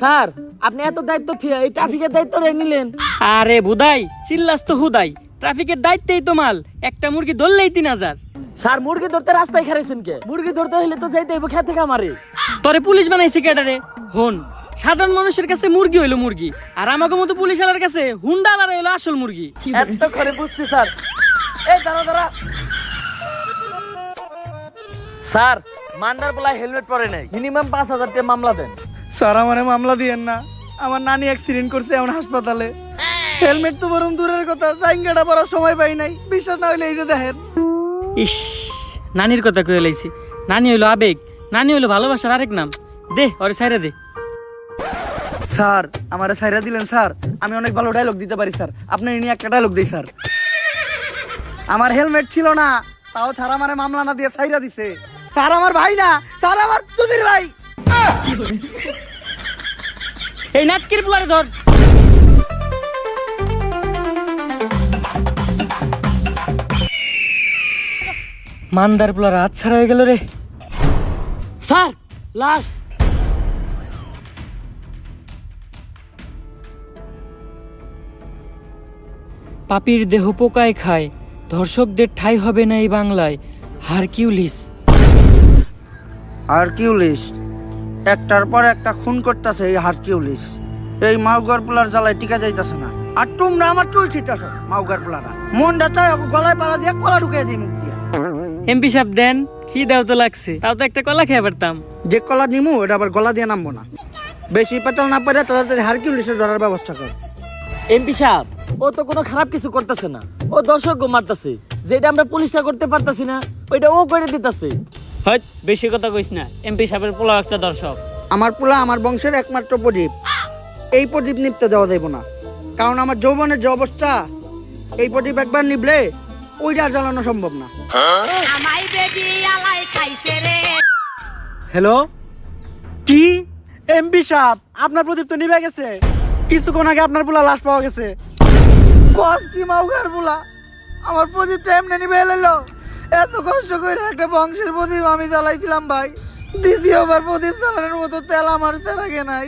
Sir আপনি এত দায়িত্ব থিয়া এই ট্রাফিকের দায়িত্ব রে নিলেন। আরে বুদাই চিল্লাস তো হুদাই। ট্রাফিকের দায়িত্বেই তো মাল। একটা মুরগি ধরলেই তিন হাজার। স্যার মুরগি ধরতে রাস্তায় খারাইছেন কে? মুরগি ধরতে হলে তো যাইতে হইব খেতে খামারে। তোরে পুলিশ বানাইছে কেটারে হন। সাধারণ মানুষের কাছে মুরগি হইল মুরগি আর আমাকে মতো পুলিশ আলার কাছে হুন্ডা আলার হইল আসল মুরগি। এত করে বুঝছি স্যার। এই দাঁড়া দাঁড়া স্যার মান্ডার বলা হেলমেট পরে নাই। মিনিমাম পাঁচ হাজার টাকা মামলা দেন। স্যার আমারে মামলা দিয়েন না। আমার নানি অ্যাক্সিডেন্ট করছে এমন হাসপাতালে। হেলমেট তো বরং দূরের কথা জাইঙ্গাটা পরার সময় পাই নাই। বিশ্বাস না হইলে এই যে দেখেন। ইস নানির কথা কয়ে লাইছি। নানি হইল আবেগ নানি হইল ভালোবাসার আরেক নাম। দে ওরে সাইরে দে। স্যার আমারে সাইরা দিলেন স্যার। আমি অনেক ভালো ডায়লগ দিতে পারি স্যার। আপনি নিয়ে একটা ডায়লগ দিই স্যার। আমার হেলমেট ছিল না তাও ছাড়া আমারে মামলা না দিয়ে সাইরা দিছে। স্যার আমার ভাই না, স্যার আমার চুদির ভাই। এই নাটকির পোলারে ধর। মান্দার পোলার হাত ছাড়া হয়ে গেল রে। স্যার, লাশ। পাপির দেহ পোকায় খায়, ধর্ষকদের ঠাই হবে না এই বাংলায়, হারকিউলিস। হারকিউলিস। একটার পর একটা খুন করতেছে এই হারকিউলিস। এই মাউগার পোলার জ্বালায় টিকা যাইতেছে না। আর তোমরা আমার চুল ছিটাছ মাউগার পোলারা। মনটা চাই গলায় পাড়া দিয়ে কলা ঢুকিয়ে দিই মুখ দিয়ে এমপি সাহেব দেন কি দাও তো লাগছে? তাও তো একটা কলা খেয়ে পারতাম। যে কলা নিমু এটা আবার গলা দিয়ে নামবো না। বেশি পেতাল না পারে তাড়াতাড়ি হারকিউলিসের ধরার ব্যবস্থা কর। এমপি সাহেব ও তো কোনো খারাপ কিছু করতেছে না। ও দর্শক মারতেছে। যেটা আমরা পুলিশটা করতে পারতাছি না ওইটা ও করে দিতেছে। হয়ত বেশি কথা কইস না এমপি সাহেবের পোলাও একটা দর্শক। আমার পোলা আমার বংশের একমাত্র প্রদীপ। এই প্রদীপ নিপতে দেওয়া যাইব না। কারণ আমার যৌবনের যে অবস্থা এই প্রদীপ একবার নিবলে ওইটা আর জ্বালানো সম্ভব না। আমায় বেবি আলাই খাইছে রে। হ্যালো? কি? এমপি সাহেব আপনার প্রদীপ তো নিভে গেছে। কিছুক্ষণ আগে আপনার পোলা লাশ পাওয়া গেছে। কস কি মাউগার পোলা? আমার প্রদীপটা এমনি নিভে এলো। এত কষ্ট করে একটা বংশের প্রদীপ আমি জ্বালাইছিলাম ভাই। দ্বিতীয়বার প্রদীপ জ্বালানোর মতো তেল আমার তেরাগে নাই।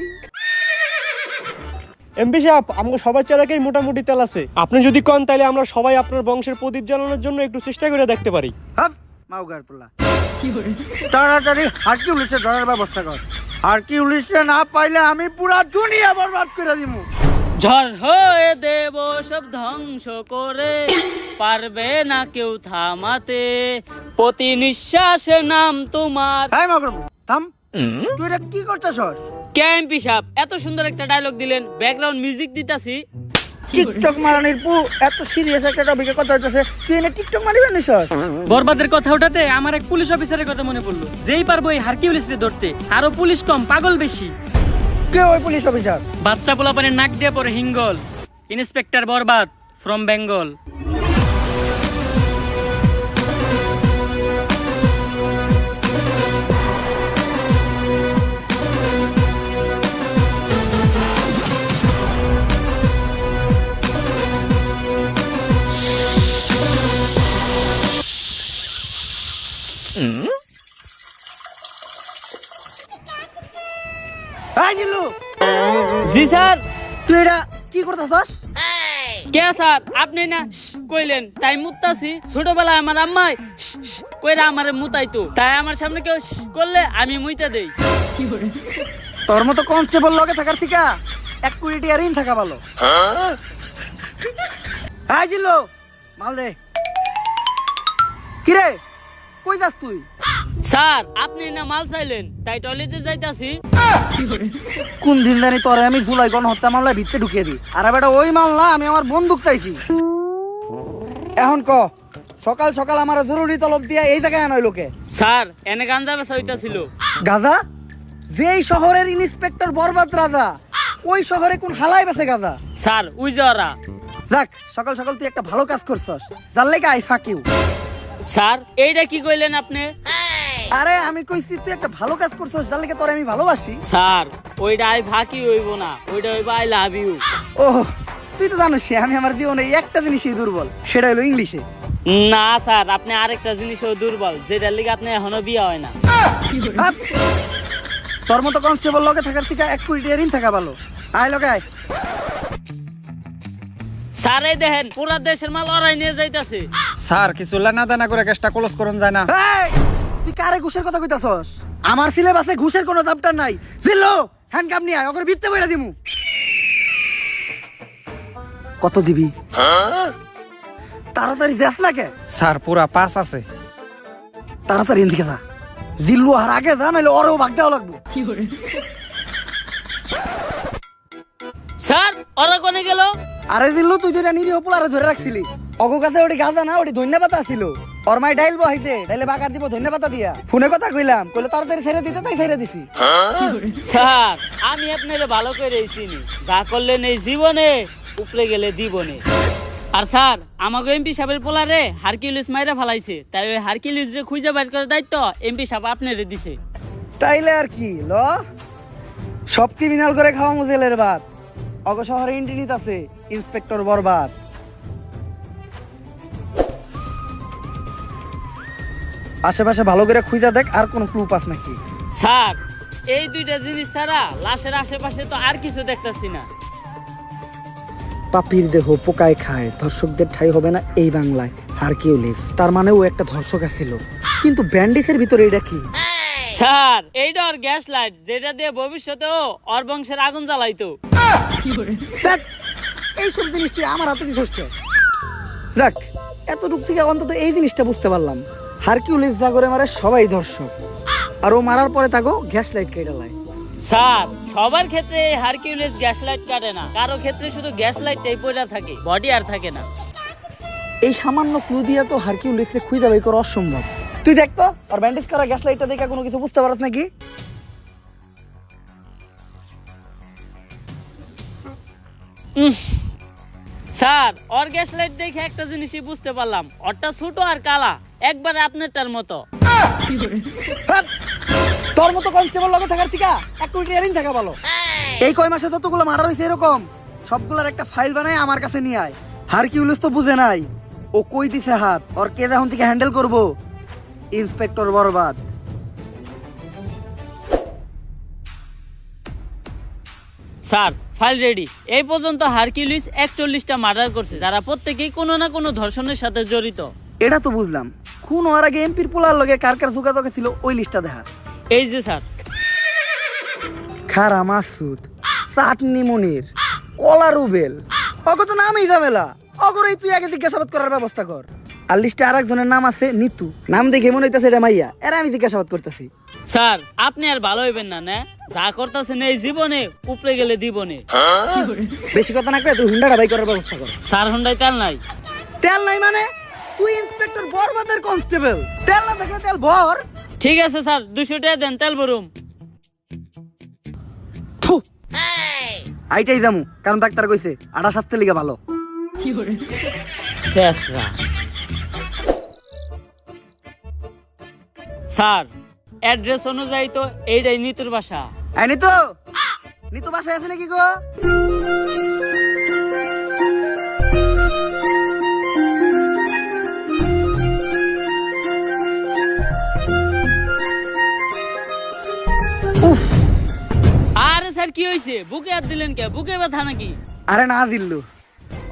এমপি সাহেব আমাকে সবার চারাকেই মোটামুটি তেল আছে। আপনি যদি কন তাহলে আমরা সবাই আপনার বংশের প্রদীপ জ্বালানোর জন্য একটু চেষ্টা করে দেখতে পারি। হাফ মাউগার পোলা। তাড়াতাড়ি হারকিউলিসে ধরার ব্যবস্থা কর। হারকিউলিসে না পাইলে আমি পুরা দুনিয়া বরবাদ করে দিমু। ঝড় হয়ে দেব সব ধ্বংস করে। পারবে না কেউ থামাতে। প্রতি নিঃশ্বাসে নাম তোমার। হাই থাম। তুই এটা কি করতেছস? ক্যাম্পি সাহেব এত সুন্দর একটা ডায়লগ দিলেন। ব্যাকগ্রাউন্ড মিউজিক দিতাছি। টিকটক মারানির পু এত সিরিয়াস একটা টপিকে কথা হইতেছে। তুই এনে টিকটক মারিবে নিছস? বরবাদের কথা ওঠাতে আমার এক পুলিশ অফিসারের কথা মনে পড়ল। যেই পারব এই হারকিউলিসকে ধরতে। আরও পুলিশ কম পাগল বেশি। কে ওই পুলিশ অফিসার? বাচ্চা পোলাপানের নাক দিয়ে পরে হিঙ্গল। Inspector Barbad from Bengal G sir. তুই এটা কি করতেছস? কে স্যার? আপনি না কইলেন। তাই মুত্তাছি। ছোটবেলায় আমার আম্মাই কইরা আমারে মুতাইতো। তাই আমার সামনে কেউ করলে আমি মুইতা দেই। তোর মতো কনস্টেবল লগে থাকার থেকে এক কোটি টিয়া ঋণ থাকা ভালো। হাই জিলু মাল দে। কিরে কই যাস তুই? স্যার আপনি না মাল চাইলেন তাই টয়লেটে যাইতাছি। কোন দিন জানি তোরে আমি জুলাই গণহত্যা মামলায় ভিতরে ঢুকিয়ে দিই। আর বেটা ওই মাল না আমি আমার বন্দুক চাইছি। এখন ক সকাল সকাল আমার জরুরি তলব দিয়া এই জায়গায় আনয় লোকে স্যার এনে গাঞ্জা বেচা হইতাছিল। গাজা? যেই শহরের ইন্সপেক্টর বরবাদ রাজা ওই শহরে কোন হালাই বেছে গাজা? স্যার উই যাওয়ারা যাক সকাল সকাল তুই একটা ভালো কাজ করছস। যার লেগে আই ফাঁক ইউ। স্যার এইটা কি কইলেন আপনি? আরে আমি কইছি তুই একটা ভালো কাজ করছস যার লেগে তোরে আমি ভালোবাসি। স্যার ওইটা আই ফাঁকি হইব না। ওইটা হইব আই লাভ ইউ ও তুই তো জানিস আমি আমার জীবনে একটা জিনিসই দুর্বল সেটা হলো ইংলিশে। না স্যার আপনি আরেকটা জিনিসও দুর্বল যেটার লিগে আপনি এখনও বিয়ে হয় না। তোর মতো কনস্টেবল লগে থাকার থেকে এক কোটি টিয়ারিং থাকা ভালো। আয় লগে আয়। স্যার এই দেখেন পুরা দেশের মাল ওরাই নিয়ে যাইতাছে। স্যার কিছু লেনা দেনা করে গ্যাসটা ক্লোজ করুন যায় না। এই, তুই কারে ঘুষের কথা কইতাছস? আমার সিলেবাসে ঘুষের কোনো চাপটার নাই। জিল্লো নিয়ে আয় ওকে ভিত্তে বইরা দিমু। কত দিবি? তাড়াতাড়ি দেখ না কে? স্যার পুরা পাস আছে। তাড়াতাড়ি এদিকে যা। জিল্লু আর আগে যা নাহলে ওরেও ভাগ দেওয়া লাগবো। স্যার ওরা কোনে গেল? আরে জিল্লু তুই যেটা নিরীহ পোলারে ধরে রাখছিলি অগো কাছে ওটি গাঁদা না ওটি ধন্যবাদ ছিল ওর মাই ডাইল বহাইতে ডাইলে বাগার দিব ধন্যবাদ দিয়া। ফোনে কথা কইলাম কইলে তাড়াতাড়ি ছেড়ে দিতে তাই ছেড়ে দিছি। স্যার আমি আপনারে ভালো করে চিনি। যা করলেন এই জীবনে উপরে গেলে দিবনে। আর স্যার আমাকে এমপি সাহেবের পোলারে হারকিউলিস মাইরা ফালাইছে। তাই ওই হারকিউলিস রে খুঁজে বাইর করার দায়িত্ব এমপি সাহেব আপনারে দিছে। তাইলে আর কি ল? সব ক্রিমিনাল করে খাওয়া মুজেলের বাদ অগ শহরে ইন্টিনিত আছে ইন্সপেক্টর বরবাদ। আশেপাশে ভালো করে খুঁজা দেখ আর কোনো ক্লু পাস নাকি? স্যার এই দুইটা জিনিস ছাড়া লাশের আশেপাশে তো আর কিছু দেখতাছি না। পাপির দেহ পোকায় খায় ধর্ষকদের ঠাই হবে না এই বাংলায় হারকিউলিস তার মানে ও একটা ধর্ষক ছিল কিন্তু ব্যান্ডিসের ভিতরে এটা কি? স্যার এইটা ওর গ্যাস লাইট যেটা দিয়ে ভবিষ্যতেও ওর বংশের আগুন জ্বালাইতো। দেখ এইসব জিনিস তুই আমার হাতে দিছিস কে? যাক এতটুক থেকে অন্তত এই জিনিসটা বুঝতে পারলাম। হারকিউলিস যা করে মারে সবাই ধর্ষক। আর ও মারার পরে তাকে গ্যাস লাইট কেটে লাই। স্যার সবার ক্ষেত্রে হারকিউলিস গ্যাস লাইট কাটে না। কারও ক্ষেত্রে শুধু গ্যাস লাইটটাই পড়া থাকে বডি আর থাকে না। এই সামান্য ক্লু দিয়া তো হারকিউলিসকে খুঁজে বাই করা অসম্ভব। তুই দেখ তো আর ব্যান্ডেজ করা গ্যাস লাইটটা দেখে কোনো কিছু বুঝতে পারছ নাকি? স্যার ওর গ্যাস লাইট দেখে একটা জিনিসই বুঝতে পারলাম। ওরটা ছোট আর কালা একবারে আপনারটার মতো। তোর মতো কনস্টেবল লগে থাকার থেকে এক কোটি ইয়ারিং থাকা ভালো। এই কয় মাসে যতগুলো মার্ডার হয়েছে এরকম সবগুলোর একটা ফাইল বানাই আমার কাছে নিয়ে আয়। হারকিউলিস তো বুঝে নাই। ও কই দিছে হাত? ওর কে এখন থেকে হ্যান্ডেল করব? Inspector Barbad. Sir file ready. এই পর্যন্ত হারকিউলিস একচল্লিশটা মার্ডার করছে যারা প্রত্যেকেই কোনো না কোনো ধর্ষণের সাথে জড়িত। এটা তো বুঝলাম। খুন হওয়ার আগে এমপির পোলার লগে কার কার যোগাযোগ ছিল ওই লিস্টটা দেখা। এই যে স্যার। খারা মাসুদ চাটনি মনির কলা রুবেল অগত নামই ঝামেলা। অগরই তুই আগে জিজ্ঞাসাবাদ করার ব্যবস্থা কর। আর লিস্টে আর একজনের নাম আছে নিতু। নাম দেখে মনে হইতেছে এটা মাইয়া এরা আমি জিজ্ঞাসাবাদ করতেছি। স্যার আপনি আর ভালো হইবেন না না। যা করতেছেন এই জীবনে উপরে গেলে দিবনে। বেশি কথা না করে তুই হুন্ডাটা বাই করার ব্যবস্থা কর। স্যার হন্ডাই তেল নাই। তেল নাই মানে? তুই ইন্সপেক্টর বরবাদের কনস্টেবল তেল না থাকলে তেল ভর। ঠিক আছে স্যার দুশো টাকা দেন তেল ভরুম। আইটাই যামু কারণ ডাক্তার কইছে আড়া সাততে লিগে ভালো। স্যার অ্যাড্রেস অনুযায়ী তো এইটাই নিতুর বাসা। আই নিতু! নিতু বাসায় আছে নাকি গো? আরে স্যার কি হয়েছে বুকে হাত দিলেন কে? বুকে ব্যথা নাকি? আরে না দিল্লু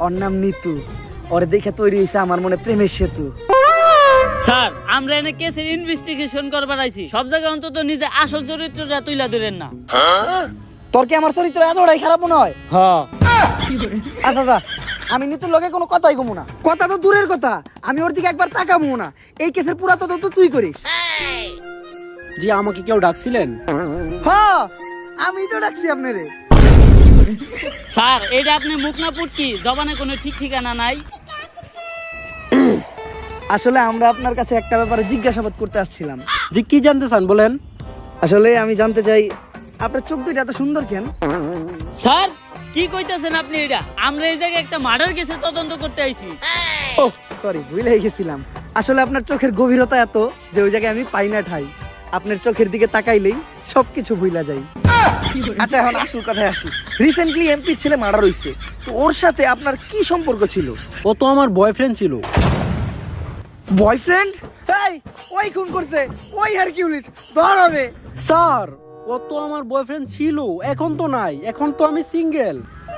ওর নাম নিতু। ওর দেখে তৈরি হয়েছে আমার মনে প্রেমের সেতু। স্যার আমরা এনে কেসের ইনভেস্টিগেশন করবার আইছি। সব জায়গায় অন্তত নিজে আসল চরিত্রটা তুইলা ধরেন না। তোর কি আমার চরিত্র এতটাই খারাপ মনে হয়? আচ্ছা আচ্ছা আমি নিতুর লগে কোনো কথাই কমু না। কথা তো দূরের কথা আমি ওর দিকে একবার তাকামু না। এই কেসের পুরা তদন্ত তুই করিস। জি আমাকে কেউ ডাকছিলেন? হ আমি তো ডাকছি আপনারে। স্যার এটা আপনি মুখ না পুটকি জবানে কোনো ঠিক ঠিকানা নাই? আসলে আমরা আপনার কাছে একটা ব্যাপারে জিজ্ঞাসাবাদ করতে আসছিলাম। যে কি জানতে চান বলেন? আসলে আমি জানতে চাই আপনার চোখ দুইটা এত সুন্দর কেন? স্যার কি কইতাছেন আপনি এটা? আমরা এই জায়গায় একটা মার্ডার কেসে তদন্ত করতে আইছি। ও সরি ভুলে গেছিলাম। আসলে আপনার চোখের গভীরতা এত যে ওই জায়গায় আমি পাই না ঠাই। আপনার চোখের দিকে তাকাইলেই সবকিছু ভুলা যাই আচ্ছা এখন আসল কথায় আসি। রিসেন্টলি এমপি ছেলে মারা রইছে তো ওর সাথে আপনার কি সম্পর্ক ছিল? ও তো আমার বয়ফ্রেন্ড ছিল। বয়ফ্রেন্ড এই ওই খুন করছে। ওই হারকিউলিস ধর রে স্যার ও তো আমার বয়ফ্রেন্ড ছিল এখন তো নাই এখন তো আমি সিঙ্গেল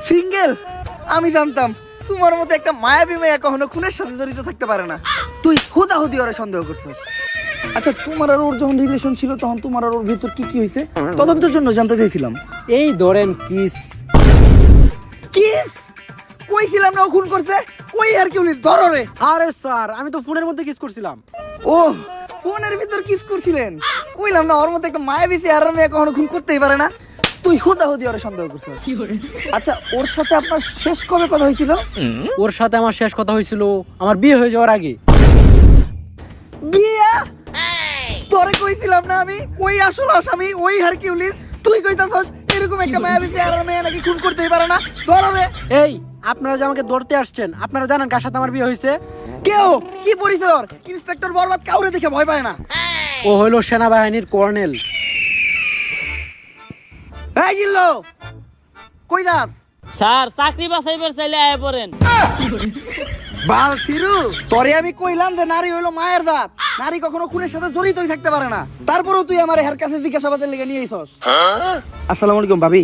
সিঙ্গেল আমি জানতাম তোমার মতো একটা মায়াবী মেয়ে কখনো খুনের সাথে জড়িত থাকতে পারে না। তুই হুদাহুদি ওরে সন্দেহ করছিস। আচ্ছা তোমার আর ওর যখন রিলেশন ছিল তখন তোমার আর ওর ভিতর কি কি হয়েছে? তদন্তের জন্য জানতে চাইছিলাম। এই ধরেন কিস। কি কইছিলাম না ও খুন করছে? ওই হারকিউলিস ধরো রে। আরে স্যার আমি তো ফোনের মধ্যে কিস করছিলাম। ও ফোনের ভিতর কিস করছিলেন? কইলাম না ওর মতো একটা মায়াবী চেহারার মেয়ে কখনো খুন করতেই পারে না। তুই হুদাহুদি ওরে সন্দেহ করছিস। আচ্ছা ওর সাথে আপনার শেষ কবে কথা হয়েছিল? ওর সাথে আমার শেষ কথা হয়েছিল আমার বিয়ে হয়ে যাওয়ার আগে। বিয়া? তোরে কইছিলাম না আমি? ওই আসল আসামি ওই হারকিউলিস। তুই কইতাছস এরকম একটা মায়াবী চেহারার মেয়ে নাকি খুন করতেই পারে না? ধরো রে। এই আপনারা যে আমাকে ধরতে আসছেন আপনারা জানেন কার সাথে আমার বিয়ে হয়েছে? কেউ? কি পরিচয় ওর? ইন্সপেক্টর বরবাদ কাউরে দেখে ভয় পায় না। ও হলো সেনাবাহিনীর কর্নেল। এই জিল্লো কই যাস? স্যার চাকরি বাছাইবার চাইলে আয় পড়েন। বাল ফিরু তোরে আমি কইলাম যে নারী হইল মায়ের দাঁত নারী কখনো খুনের সাথে জড়িতই থাকতে পারে না। তারপরেও তুই আমার হের কাছে জিজ্ঞাসাবাদের লেগে নিয়ে আইছস। আসসালামু আলাইকুম ভাবি।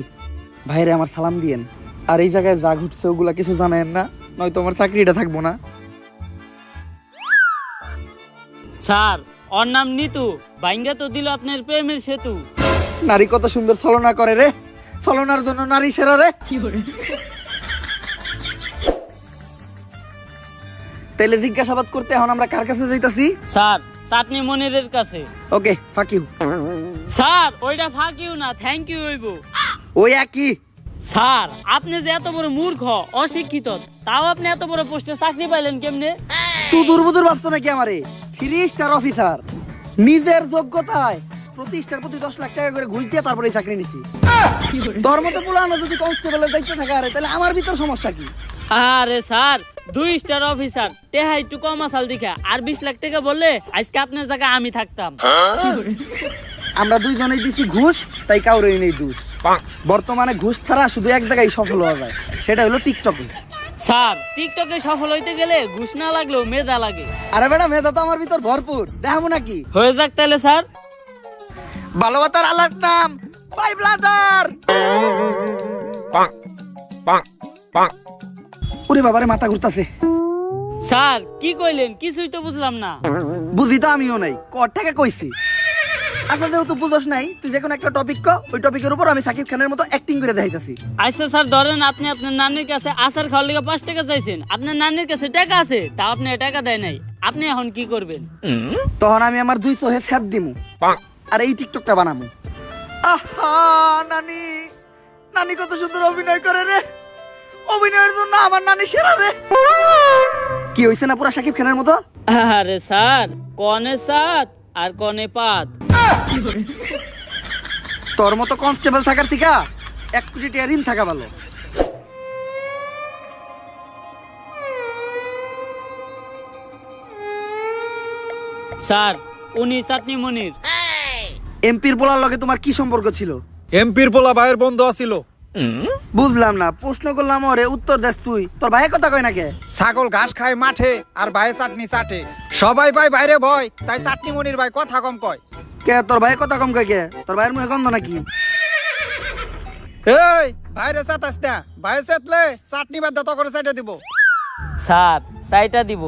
ভাইরে আমার সালাম দিয়েন। আর এই জায়গায় যা ঘটছে ওগুলা কিছু জানেন না নয়তো আমার চাকরিটা থাকব না। স্যার ওর নাম নিতু বাইঙ্গা তো দিল আপনার প্রেমের সেতু। নারী কত সুন্দর ছলনা করে রে ছলনার জন্য নারী সেরা রে। তাইলে জিজ্ঞাসাবাদ করতে এখন আমরা কার কাছে যাইতাছি? স্যার চাটনি মনিরের কাছে। ওকে ফাক ইউ স্যার ওইটা ফাঁকিও না থ্যাংক ইউ হইব। ওই একই। স্যার আপনি যে এত বড় মূর্খ অশিক্ষিত তাও আপনি এত বড় পোস্টে চাকরি পাইলেন কেমনে? তুই দুর্বুদুর ভাবছ নাকি আমারে? থ্রি স্টার অফিসার নিজের যোগ্যতায় প্রতি স্টার প্রতি দশ লাখ টাকা করে ঘুষ দিয়ে তারপরে এই চাকরি নিছি। তোর মতো পুলানো যদি কনস্টেবলের দায়িত্ব থাকে আরে তাহলে আমার ভিতর সমস্যা কি? আরে স্যার দুই স্টার অফিসার টেহা একটু কম আসাল দেখা। আর বিশ লাখ টাকা বললে আজকে আপনার জায়গায় আমি থাকতাম। আমরা দুইজনেই দিছি ঘুষ তাই কাউরেই নেই দোষ। বর্তমানে ঘুষ ছাড়া শুধু এক জায়গায় সফল হওয়া যায় সেটা হলো টিকটকে। স্যার টিকটকে সফল হইতে গেলে ঘুষ না লাগলেও মেধা লাগে। আরে বেটা মেধা তো আমার ভিতর ভরপুর দেখাবো নাকি? হয়ে যাক তাহলে স্যার। ভালোবাসার আলাদ নাম বাই ব্লাদার। ওরে বাবারে মাথা ঘুরতাছে। স্যার কি কইলেন? কিছুই তো বুঝলাম না। বুঝি তো আমিও নাই কর থেকে কইছি। আচ্ছা যেহেতু বুঝোস নাই তুই যে কোনো একটা টপিক ক ওই টপিকের উপর আমি সাকিব খানের মতো অ্যাক্টিং করে দেখাইতাছি। আচ্ছা স্যার ধরেন আপনি আপনার নানির কাছে আচার খাওয়ার লেগে পাঁচ টাকা চাইছেন। আপনার নানির কাছে টাকা আছে তা আপনি টাকা দেয় নাই। আপনি এখন কি করবেন? তখন আমি আমার দুই চোহে ছ্যাপ দিমু আর এই টিকটকটা বানামু। আহা নানি নানি কত সুন্দর অভিনয় করে রে। অভিনয়ের জন্য আমার নানি সেরা রে। কি হইছে না পুরা সাকিব খানের মতো? আরে স্যার কনে সাত আর কনে পাত। তোর মতো কনস্টেবল থাকার থেকে এক কোটি টাকা ঋণ থাকা ভালো। স্যার উনি চাটনি মনির। এমপির বলার লগে তোমার কি সম্পর্ক ছিল? এমপির পোলা ভাইয়ের বন্ধু আছিল। বুঝলাম না প্রশ্ন করলাম ওরে উত্তর দেস তুই। তোর ভাইয়ের কথা কয় না কে? ছাগল ঘাস খায় মাঠে আর ভাই চাটনি চাটে। সবাই ভাই বাইরে ভয় তাই চাটনি মনির ভাই কথা কম কয়। কে তোর ভাইয়ের কথা কম কয় কে? তোর ভাইয়ের মুখে গন্ধ নাকি? এই বাইরে চাতাস না। বাইরে চাটলে চাটনি বাদ দত করে চাইটা দিব। স্যার সাইটা দিব।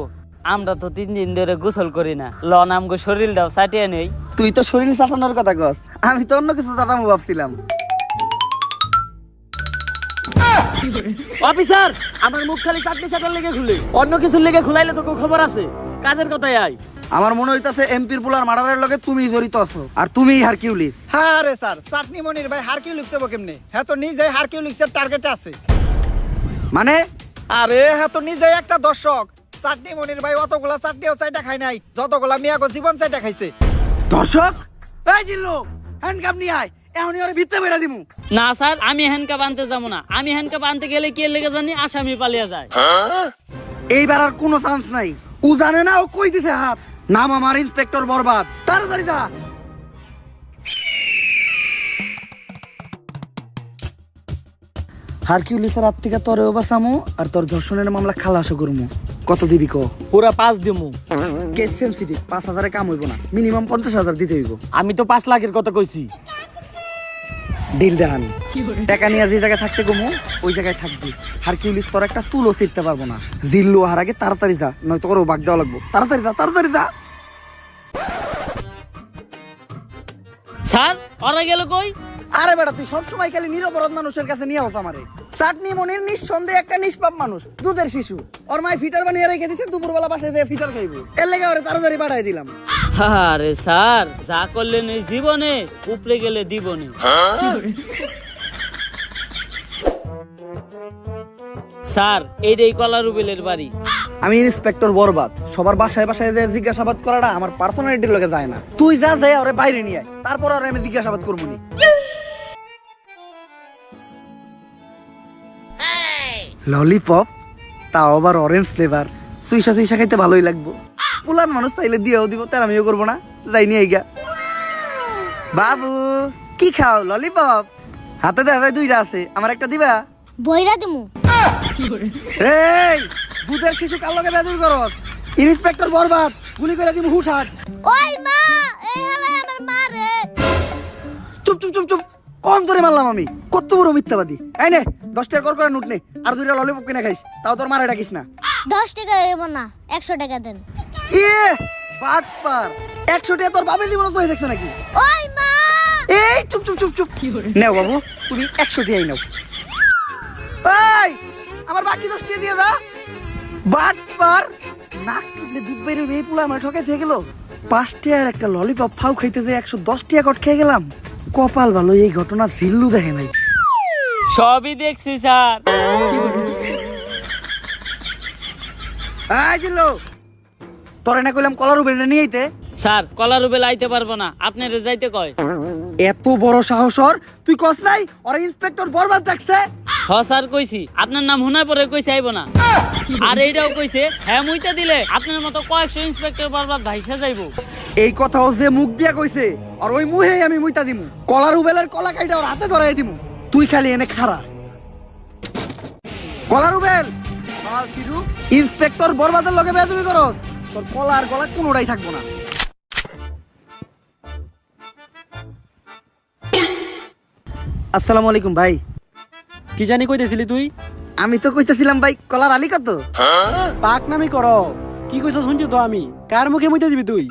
আমরা তো তিন দিন ধরে গোসল করি না। লন আমগো শরীরটাও সাটিয়ে নেই। তুই তো শরীর চাটানোর কথা কস। আমি তো অন্য কিছু চাটামো ভাবছিলাম। অফিসার আমার মুখ খালি চাটনি চাটার লেগে খুলে। অন্য কিছুর লেগে খুলাইলে তো খবর আছে। কাজের কথাই আয়। আমার মনে হইতাছে এমপির পুলার মার্ডারের লগে তুমি জড়িত আছো আর তুমি হারকিউলিস। হ্যাঁ রে স্যার চাটনি মনির ভাই হারকিউ লিখছে কেমনে? হ্যাঁ তো নিজে হারকিউ লিখছে টার্গেট আছে। মানে? আরে হ্যাঁ তো নিজে একটা দর্শক। চাটনি মনির ভাই অতগুলা চাটনিও চাইটা খায় নাই যতগুলা মিয়াগো জীবন চাইটা খাইছে। দর্শক? এই জিল্লু হ্যান্ডকাপ নিয়ে আয় এখনই ওরে ভিতরে বেরা দিমু। না স্যার আমি হ্যান্ডকাপ আনতে যাব না। আমি হ্যান্ডকাপ আনতে গেলে কে লেগে জানি আসামি পালিয়ে যায়। এইবার আর কোনো চান্স নাই। ও জানে না ও কই দিছে হাত। নাম আমার ইন্সপেক্টর বরবাদ। তাড়াতাড়ি যা। হারকিউলিসের হাত থেকে তোরেও বাঁচামু আর তোর ধর্ষণের মামলা খালাসও করমু। কত দিবি ক? পুরা পাঁচ দিমু। কেস সেন্সিটিভ পাঁচ হাজারে কাম হইব না। মিনিমাম পঞ্চাশ হাজার দিতে হইব। আমি তো পাঁচ লাখের কথা কইছি। ডিল দেখান। টাকা নিয়ে যে জায়গায় থাকতে কমু ওই জায়গায় থাকবি। হারকিউলিস তোর একটা তুলো ছিটতে পারব না। জিল্লু হার আগে তাড়াতাড়ি যা নয়তো করে বাগ দেওয়া লাগবো। তাড়াতাড়ি যা তাড়াতাড়ি যা। স্যার ওরা গেল কই? আরে বেটা তুই সবসময় খালি নিরপরাধ মানুষের কাছে নিয়ে আস আমারে। চাটনি মনির নিঃসন্দেহে একটা নিষ্পাপ মানুষ দুধের শিশু। ওর মায় ফিটার বানিয়ে রেখে দিতে দুপুরবেলা বাসায় যেয়ে ফিটার খাইবো। এর লেগে ওরে তাড়াতাড়ি পাঠাই দিলাম। আরে স্যার যা করলেন এই জীবনে উপরে গেলে দিবনে। স্যার এইটাই কলা রুবেলের বাড়ি। আমি ইন্সপেক্টর বরবাদ সবার বাসায় বাসায় যে জিজ্ঞাসাবাদ করাটা আমার পার্সোনালিটির লগে যায় না। তুই যা যাই ওরে বাইরে নিয়ে আয়। তারপর আর আমি জিজ্ঞাসাবাদ করব নি। ললিপপ তাও আবার অরেঞ্জ ফ্লেভার সুইসা সুইসা খাইতে ভালোই লাগবো। পুলান মানুষ তাইলে দিয়েও দিব তার আমিও করব না। যাই নিয়ে গা বাবু কি খাও ললিপপ? হাতে দেখা যায় দুইটা আছে। আমার একটা দিবা? বইরা দিমু। এই দুধের শিশু কার লগে বেজুর করস? ইন্সপেক্টর বরবাদ গুলি করে দিম হুটহাট। ওই মা কোন ধরে মারলাম আমি। কত বড় মিথ্যাবাদী। এই নে দশ টাকা কর করে নোট নে। আর দুইটা ললিপপ কিনে খাইস। তাও তোর মারে ডাকিস না। দশ টাকা হইব না একশো টাকা দেন। ইয়ে বাট পার একশো টাকা তোর বাবে দিব না তুই দেখছ নাকি? ওই মা! এই চুপ চুপ চুপ চুপ। কি নেও বাবু তুমি একশো টাকাই নাও। এই আমার বাকি দশ টাকা দিয়ে দা। বাট পার নাক টুটলে দুধ বের এই পুলা আমার ঠকাই থেকে গেল। পাঁচ টাকার একটা ললিপপ ফাউ খাইতে যে একশো দশ টাকা কট খেয়ে গেলাম। কপাল ভালো এই ঘটনা জিল্লু দেখে নাই। সবই দেখছি স্যার। জিল্লু তোরে না কইলাম কলার উপরে নিয়ে আইতে। স্যার কলা রুবেল আইতে পারব না আপনারে যাইতে কয়। এত বড় সাহসর তুই কস নাই ওরা ইন্সপেক্টর বরবাদ ডাকছে। হ স্যার কইছি আপনার নাম হুনায় পরে কইছে আইব না। আর এইটাও কইছে হ্যাঁ মুইতে দিলে আপনার মতো কয়েকশো ইন্সপেক্টর বারবার ভাইসা যাইবো। এই কথাও যে মুখ দিয়া কইছে আর ওই মুহেই আমি মুইতা দিমু। কলার উবেলের কলা কাইটা ওর হাতে ধরাই দিমু। তুই খালি এনে খারা কলার উবেল ইন্সপেক্টর বরবাদের লগে বেয়াদবি করস। তোর কলা আর গলা কোনোটাই থাকব না। আসসালামু আলাইকুম ভাই। কি জানি কইতেছিলি তুই? আমি তো কইতেছিলাম ভাই কলার আলী কত? পাক নামি কর। কি কইছ শুনছি তো আমি? কার মুখে মুইতে দিবি তুই?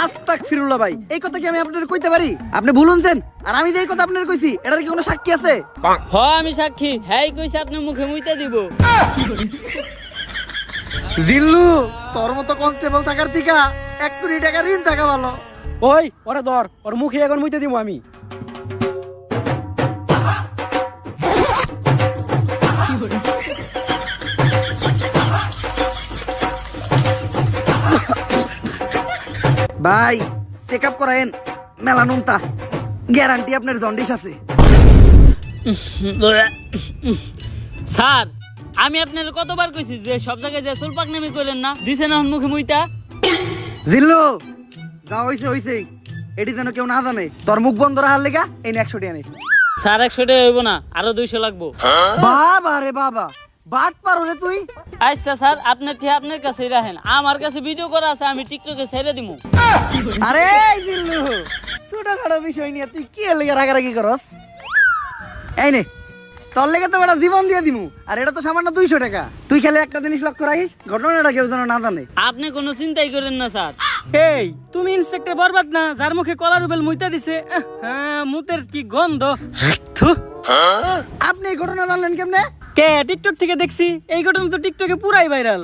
আজ তাক ফিরুল্লাহ ভাই এই কথা কি আমি আপনার কইতে পারি? আপনি ভুলুন দেন আর আমি যে এই কথা আপনার কইছি এটার কি কোনো সাক্ষী আছে? হ আমি সাক্ষী। হ্যাঁ কইছে আপনার মুখে মুইতে দিব। জিল্লু তোর মতো কনস্টেবল থাকার টিকা এক কোটি টাকা ঋণ থাকা ভালো। ওই ওরে ধর ওর মুখে এখন মুইতে দিব আমি। ভাই চেক আপ করায়েন। মেলানুনতা। গ্যারান্টি আপনার জন্ডিস আছে। স্যার আমি আপনার কতবার কইছি যে সব জায়গায় যে সুলপাক নামি করেন না? দিছে না মুখে মুইতা? জিল্লু যা হইছে হইছে। এটি যেন কেউ না জানে তোর মুখ বন্ধ রাখার লেগা এই একশো টাকা নে স্যার একশো টাকা হইব না আরও দুইশো লাগবো। বাবা রে বাবা। বাট পারো রে তুই? আচ্ছা স্যার আপনি ঠিক আপনার কাছে রাখেন। আমার কাছে ভিডিও করা আছে আমি টিকটকে ছেড়ে দিমু। আরে জিল্লু ছোটখাটো বিষয় নিয়ে তুই কি লেগে রাগারাগি করস? এই নে তোর লেগে তো বেটা জীবন দিয়ে দিমু আর এটা তো সামান্য দুইশো টাকা। তুই খেলে একটা জিনিস লক্ষ্য রাখিস ঘটনাটা কেউ যেন না জানে। আপনি কোনো চিন্তাই করেন না স্যার। এই তুমি ইন্সপেক্টর বরবাদ না যার মুখে কলার রুবেল মুইতা দিছে হ্যাঁ মুতের কি গন্ধ। থু। আপনি এই ঘটনা জানলেন কেমনে? কে টিকটক থেকে দেখছি? এই ঘটনা তো টিকটকে পুরাই ভাইরাল।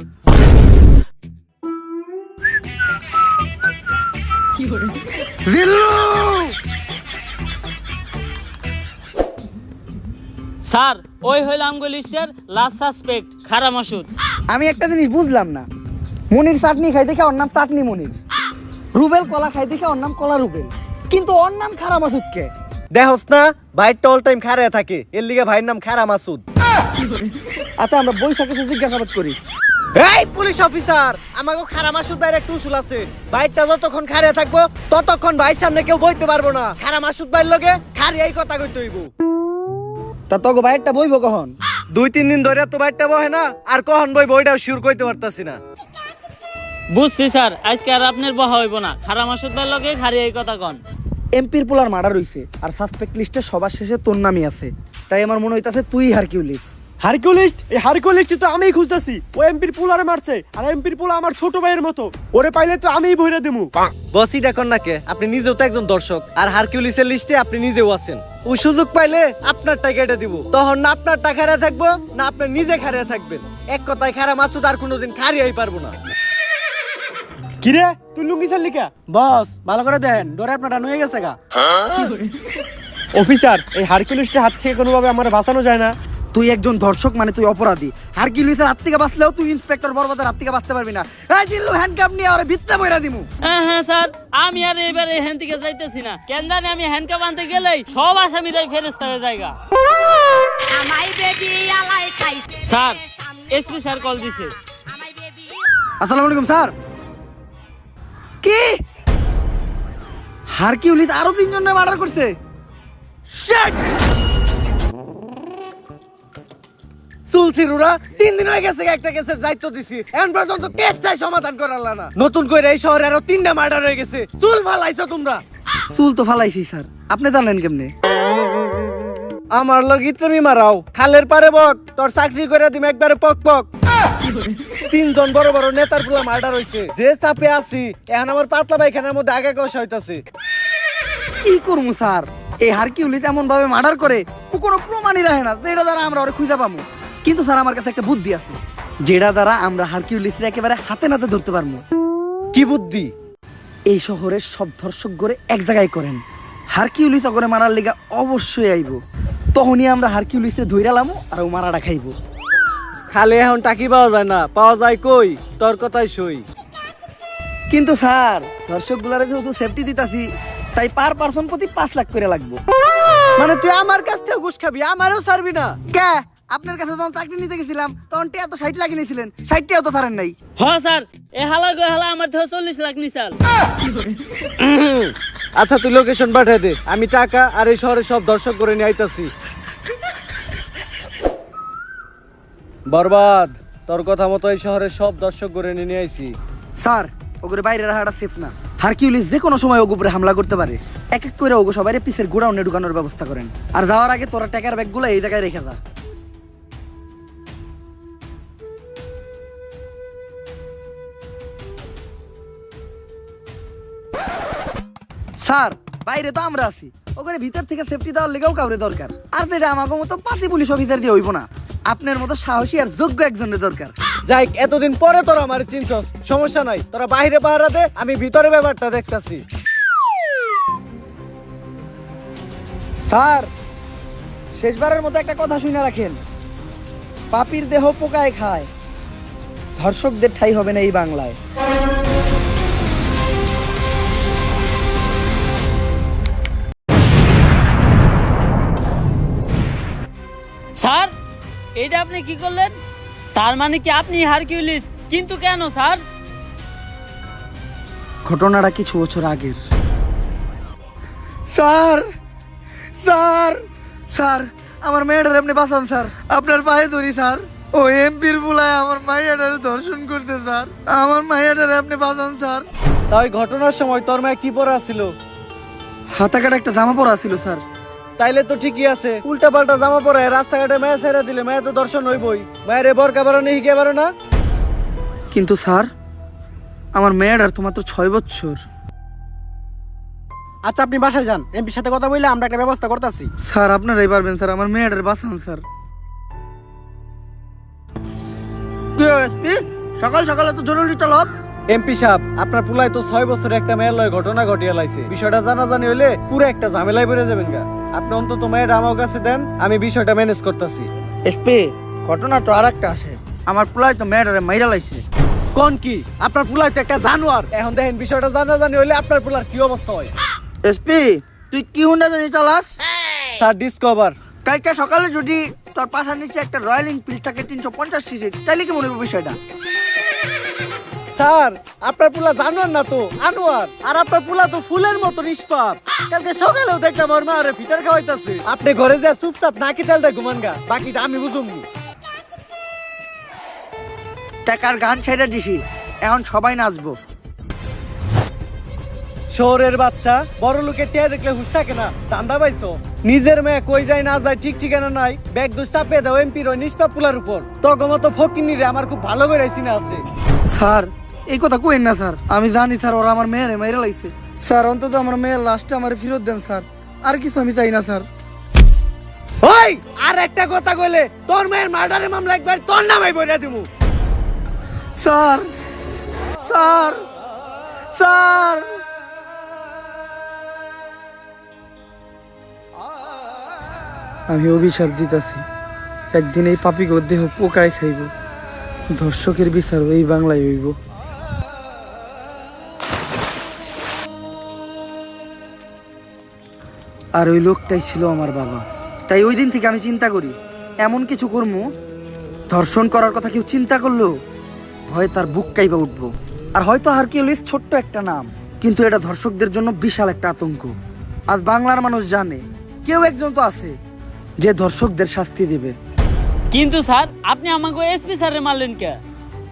স্যার ওই হইল আমগো লিস্টের লাস্ট সাসপেক্ট খারা মাসুদ আমি একটা জিনিস বুঝলাম না। মনির চাটনি খাই দেখে ওর নাম চাটনি মনির। রুবেল কলা খাই দেখে ওর নাম কলা রুবেল। কিন্তু ওর নাম খারা মাসুদ কে? দেখোস না ভাইয়ের অল টাইম খারায় থাকে। এর লিগে ভাইয়ের নাম খারা মাসুদ আচ্ছা আমরা বৈশাখে জিজ্ঞাসাবাদ করি। এই পুলিশ অফিসার আমাকে খারা মাসুদ ভাইয়ের একটা উসুল আছে। বাইকটা যতক্ষণ খারিয়া থাকব ততক্ষণ ভাইয়ের সামনে কেউ বইতে পারব না। খারা মাসুদ ভাইয়ের লগে খারি এই কথা কইতে হইব। তা তোকে বাইরটা বইব কখন? দুই তিন দিন ধরে তো বাইরটা বহে না আর কখন বই বইটাও শিওর কইতে পারতাছি না। বুঝছি স্যার আজকে আর আপনার বহা হইব না। খারা মাসুদ ভাই লগে খারি এই কথা কন। এমপির পোলার মার্ডার হইছে আর সাসপেক্ট লিস্টে সবার শেষে তোর নামই আছে। তাই আমার মনে হইতাছে তুই হারকিউলিস। হারকিউলিস্ট? এই হারকিউলিস্ট তো আমিই খুঁজতেছি। ও এমপির পোলারে মারছে আর এমপির পোলা আমার ছোট ভাইয়ের মতো। ওরে পাইলে তো আমিই ভরে দেবো বসি ডাকন নাকে? আপনি নিজেও তো একজন দর্শক আর হারকিউলিসের লিস্টে আপনি নিজেও আছেন। ওই সুযোগ পাইলে আপনার টাকা এটা দিব। তখন না আপনার টাকা হারিয়ে থাকব না আপনি নিজে খারিয়ে থাকবেন। এক কথায় খারা মাসুদ আর কোনোদিন খারিয়াই পারব না। কিরে তুই লুঙ্গি চাললি কা? বস ভালো করে দেন ডরে আপনারটা নয়ে গেছে গা। অফিসার এই হারকিউলিস্টের হাত থেকে কোনোভাবে আমার বাঁচানো যায় না। তুই একজন ধর্ষক মানে তুই অপরাধী। হারকিউলিসের হাত থেকে বাঁচলেও তুই ইন্সপেক্টর বরবাদের হাত থেকে বাঁচতে পারবি না। এই জিল্লু হ্যান্ডকাপ নিয়ে আর ভিত্তে বইরা দিমু। হ্যাঁ হ্যাঁ স্যার। আমি আর এবারে হ্যান থেকে যাইতেছি না। কেন জানি আমি হ্যান্ডকাপ আনতে গেলেই সব আসামিরাই ফেরস্তা হয়ে জায়গা আমাই বেবি আলাই খাইছে। স্যার এসপি স্যার কল দিছে আসসালামু আলাইকুম স্যার। কি? হারকিউলিস আরও তিনজন মার্ডার করছে। Shit! চুলছিরুরা তিন দিন হয়ে গেছে একটা কেসের দায়িত্ব দিছি। এখন পর্যন্ত কেসটাই সমাধান করালা না। নতুন করে এই শহরে আরও তিনটা মার্ডার হয়ে গেছে। চুল ফালাইছো তোমরা। চুল তো ফালাইছি স্যার। আপনি জানলেন কেমনে? আমার লগি তুমি মারাও। খালের পারে বক তোর চাকরি করে দিম একবারে পক পক। তিনজন বড় বড় নেতার পুলা মার্ডার হইছে। যে চাপে আছি এখন আমার পাতলা পায়খানার মধ্যে আগে কষা হইতাছে। কি করব স্যার? এই হারকিউলিস এমন ভাবে মার্ডার করে কোনো প্রমাণই রাখে না। যেটা দ্বারা আমরা ওরে খুঁজে পাবো কিন্তু স্যার আমার কাছে একটা বুদ্ধি আছে যেটা দ্বারা আমরা হারকিউলিস একেবারে হাতে নাতে ধরতে পারব। কি বুদ্ধি? এই শহরের সব ধর্ষক গড়ে এক জায়গায় করেন। হারকিউলিস অগরে মারার লিগা অবশ্যই আইব। তখনই আমরা হারকিউলিসে ধৈরালামো আর ও মারাটা খাইবো। খালে এখন টাকি পাওয়া যায় না পাওয়া যায় কই? তোর কথাই সই। কিন্তু স্যার দর্শক গুলারে যেহেতু সেফটি দিতাছি তাই পার পার্সন প্রতি পাঁচ লাখ করে লাগবো। মানে তুই আমার কাছ থেকে ঘুষ খাবি আমারও ছাড়বি না। কে? আপনার কাছে যখন চাকরি নিতে গেছিলাম তখন টিয়া তো ষাট লাগিয়ে নিয়েছিলেন। ষাট টিয়াও তো ছাড়েন নাই। হ স্যার। এ হালা গো হালা আমার থেকে চল্লিশ লাখ নিচাল আচ্ছা তুই লোকেশন পাঠিয়ে দে। আমি টাকা আর এই শহরে সব দর্শক করে নিয়ে আইতাছি। বরবাদ তোর কথা মতো এই শহরের সব দর্শক করে নিয়ে আইছি। স্যার ওগুলো বাইরে রাখাটা সেফ না। হারকিউলিস যে কোনো সময় ওগুলো উপরে হামলা করতে পারে। এক এক করে ওগো সবাই পিসের গোডাউনে ঢুকানোর ব্যবস্থা করেন। আর যাওয়ার আগে তোরা টাকার ব্যাগগুলো এই জায়গায় রেখে যা। স্যার বাইরে তো আমরা আছি। ওখানে ভিতর থেকে সেফটি দেওয়ার লেগেও কাউরে দরকার। আর যেটা আমাকে মতো পাতি পুলিশ অফিসার দিয়ে হইব না। আপনার মতো সাহসী আর যোগ্য একজনের দরকার। যাই এতদিন পরে তোরা আমার চিনছস। সমস্যা নাই তোরা বাইরে পাহারা দে আমি ভিতরে ব্যাপারটা দেখতাছি। স্যার শেষবারের মতো একটা কথা শুনে রাখেন। পাপির দেহ পোকায় খায়। ধর্ষকদের ঠাই হবে না এই বাংলায়। এইটা আপনি কি করলেন? তার মানে কি আপনি হারকিউলিস? কিন্তু কেন স্যার? ঘটনাটা কিছু বছর আগের। স্যার! স্যার! স্যার আমার মেয়েটার আপনি বাঁচান স্যার। আপনার পায়ে ধরি স্যার। ও এমপির বুলায় আমার মাইয়াটারে ধর্ষণ করতে স্যার। আমার মাইয়াটারে আপনি বাঁচান স্যার। তাই ঘটনার সময় তোর মায়ে কি পরা ছিল? হাতা কাটা একটা জামা পরা ছিল স্যার। তাইলে তো ঠিকই আছে। উল্টা পাল্টা জামা পরে রাস্তাঘাটে মায়া ছেড়ে দিলে মায়া তো দর্শন হইবই। মায়ের বারো নেই হিকে বারো না কিন্তু স্যার আমার মেয়েটার তো মাত্র ছয় বছর। আচ্ছা আপনি বাসায় যান। এমপির সাথে কথা বললে আমরা একটা ব্যবস্থা করতেছি। স্যার আপনারাই পারবেন স্যার। আমার মেয়েটার বাঁচান স্যার। সকাল সকালে তো জরুরি তলব। এমপি সাহেব আপনার পুলাই তো ছয় বছর একটা মেয়ের লয় ঘটনা ঘটিয়ে লাইছে। বিষয়টা জানা জানি হইলে পুরো একটা ঝামেলায় বেড়ে যাবেন গা। আপনি অন্তত মেয়ের আমার কাছে দেন আমি বিষয়টা ম্যানেজ করতেছি। এসপি ঘটনা তো আর একটা আসে। আমার পোলাই তো মেয়েটারে মাইরা লাইছে। কোন কি? আপনার পুলাই তো একটা জানোয়ার। এখন দেখেন বিষয়টা জানা জানি হইলে আপনার পুলার কি অবস্থা হয়? এসপি তুই কি হুন্ডা জানি চালাস? স্যার ডিসকভার কালকে সকালে যদি তোর পাশার নিচে একটা রয়্যাল এনফিল্ড থাকে তিনশো পঞ্চাশ সিসি তাইলে কি মনে হবে বিষয়টা? স্যার আপনার পুলা জানোয়ার না তো আনোয়ার। আর আপনার পুলা তো ফুলের মতো নিষ্পাপ। কালকে সকালেও দেখলাম ওর মা আরে ফিটার খাওয়াইতাছে। আপনি ঘরে যা চুপচাপ নাকি তেলটা ঘুমান গা বাকিটা আমি বুঝুম টাকার গান ছেড়ে দিছি এখন সবাই নাচবো। শহরের বাচ্চা বড় লোকের টিয়া দেখলে হুশ থাকে না দান্দা পাইছো? নিজের মেয়ে কই যায় না যায় ঠিক ঠিকানা নাই ব্যাগ দুষ চাপিয়ে দাও এমপির ওই নিষ্পাপ পুলার উপর। তগমত ফকিনি রে আমার খুব ভালো করে চিনা আছে। স্যার এই কথা কইেন না স্যার। আমি জানি স্যার ওরা আমার মেয়েরে মেরে লাইছে। স্যার অন্তত আমার মেয়ের লাস্টে আমার ফেরত দেন স্যার। আর কিছু আমি চাই না স্যার। ওই আর একটা কথা কইলে তোর মেয়ের মার্ডারের মামলা একবার তোর নামে বইরা দিমু। Sir sir sir. আমি অভিশাপ দিতাছি। একদিন এই পাপিকে দেহ পোকায় খাইব। দর্শকের বিচার এই বাংলায় হইব। আর ওই লোকটাই ছিল আমার বাবা। তাই ওই দিন থেকে আমি চিন্তা করি এমন কিছু করব ধর্ষণ করার কথা কেউ চিন্তা করল ভয়ে তার বুক কাইবা উঠবো। আর হয়তো হারকিউলিস ছোট্ট একটা নাম। কিন্তু এটা ধর্ষকদের জন্য বিশাল একটা আতঙ্ক। আজ বাংলার মানুষ জানে কেউ একজন তো আছে যে ধর্ষকদের শাস্তি দেবে। কিন্তু স্যার আপনি আমাকে এসপি স্যারের মারলেন কে?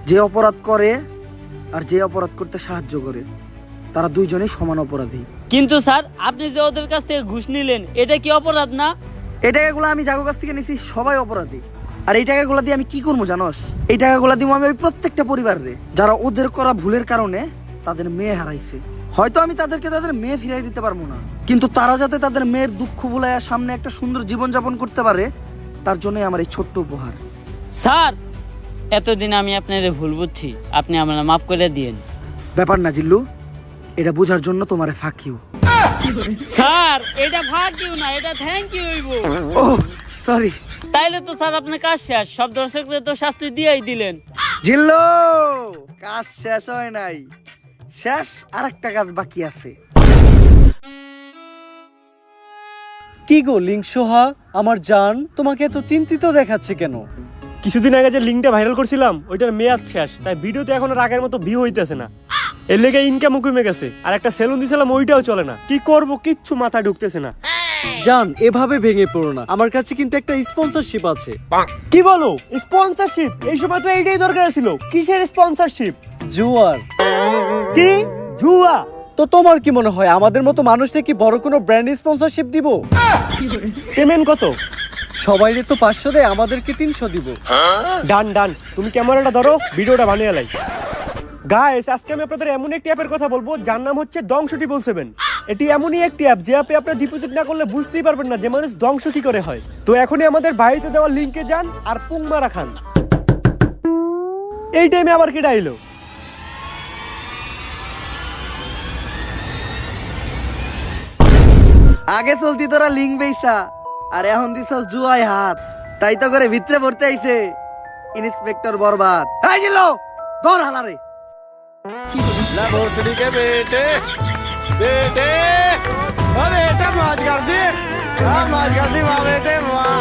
যে অপরাধ করে আর যে অপরাধ করতে সাহায্য করে। তারা দুইজনেই সমান অপরাধী। কিন্তু স্যার আপনি যে ওদের কাছ থেকে ঘুষ নিলেন এটা কি অপরাধ না? এই টাকাগুলো আমি জাগো কাছ থেকে নিছি সবাই অপরাধী। আর এই টাকাগুলো দিয়ে আমি কি করব জানোস? এই টাকাগুলো দিব আমি ওই প্রত্যেকটা পরিবারে যারা ওদের করা ভুলের কারণে তাদের মেয়ে হারাইছে। হয়তো আমি তাদেরকে তাদের মেয়ে ফিরাই দিতে পারব না কিন্তু তারা যাতে তাদের মেয়ের দুঃখ ভুলাইয়া সামনে একটা সুন্দর জীবন যাপন করতে পারে তার জন্যই আমার এই ছোট্ট উপহার। স্যার এতদিন আমি আপনার ভুল বুঝছি। আপনি আমার মাফ করে দিয়েন। ব্যাপার না জিল্লু। এটা বোঝার জন্য তোমারে ফাঁকিও স্যার এটা ভাগ দিও না এটা থ্যাংক ইউ হইব। ও সরি তাইলে তো স্যার আপনার কাজ শেষ সব দর্শকদের তো শাস্তি দিয়েই দিলেন। জিল্লু কাজ শেষ হয় নাই। শেষ আর একটা কাজ বাকি আছে। কি গো লিঙ্ক লিংসোহা আমার জান তোমাকে এত চিন্তিত দেখাচ্ছে কেন? কিছুদিন আগে যে লিঙ্কটা ভাইরাল করছিলাম ওইটার মেয়াদ শেষ তাই ভিডিওতে এখন আর আগের মতো ভিউ হইতেছে না। এর লেগে ইনকামও কমে গেছে। আর একটা সেলুন দিছিলাম ওইটাও চলে না। কি করব কিচ্ছু মাথায় ঢুকতেছে না। জান এভাবে ভেঙে পড়ো না। আমার কাছে কিন্তু একটা স্পন্সরশিপ আছে। কি বলো? স্পন্সরশিপ এই সময় তো এইটাই দরকার ছিল। কিসের স্পন্সরশিপ জুয়ার। কি? জুয়া? তো তোমার কি মনে হয় আমাদের মতো মানুষকে কি বড় কোনো ব্র্যান্ড স্পন্সরশিপ দিব? পেমেন্ট কত? সবাইরে তো পাঁচশো দেয় আমাদেরকে তিনশো দিব। ডান ডান। তুমি ক্যামেরাটা ধরো ভিডিওটা বানিয়ে লাই। গাইস আজকে আমি আপনাদের এমন একটি অ্যাপের কথা বলব, যার নাম হচ্ছে দংশ ট্রিপল সেভেন এটি এমনই একটি অ্যাপ যে অ্যাপে আপনার ডিপোজিট না করলে বুঝতেই পারবেন না যে মানুষ ধ্বংস কি করে হয়। তো এখনই আমাদের বাড়িতে দেওয়া লিঙ্কে যান আর এই টাইমে আবার আগে চলতি তোরা লিঙ্ক বেইসা, আর এখন দিছ জুয়াই হাত। তাই তো করে ভিতরে পড়তে আইছে। ইন্সপেক্টর বরবাদ। এই জিল্লো ধর হালারে। भोसड़ी के बेटे बेटे वाह बेटा माज कर दी वाह माज कर दी वाह बेटे वाह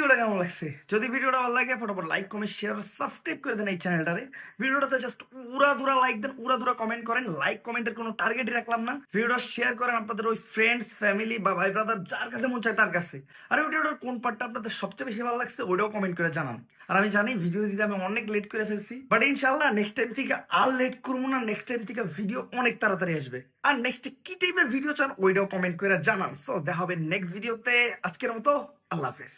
ভিডিওটা কেমন লাগছে? যদি ভিডিওটা ভালো লাগে, ফটোফট লাইক কমেন্ট শেয়ার সাবস্ক্রাইব করে দেন এই চ্যানেলটারে ভিডিওটাতে জাস্ট উড়া দুরা লাইক দেন, উড়া দুরা কমেন্ট করেন। লাইক কমেন্টের কোনো টার্গেটই রাখলাম না। ভিডিওটা শেয়ার করেন আপনাদের ওই ফ্রেন্ডস ফ্যামিলি বা ভাই ব্রাদার যার কাছে মন চায় তার কাছে। আর ওই ভিডিওটার কোন পার্টটা আপনাদের সবচেয়ে বেশি ভালো লাগছে ওটাও কমেন্ট করে জানান। আর আমি জানি ভিডিও দিতে আমি অনেক লেট করে ফেলছি বাট ইনশাল্লাহ নেক্সট টাইম থেকে আর লেট করব না নেক্সট টাইম থেকে ভিডিও অনেক তাড়াতাড়ি আসবে। আর নেক্সট কি টাইপের ভিডিও চান, ওইটাও কমেন্ট করে জানান। সো দেখা হবে নেক্সট ভিডিওতে আজকের মতো, আল্লাহ হাফেজ।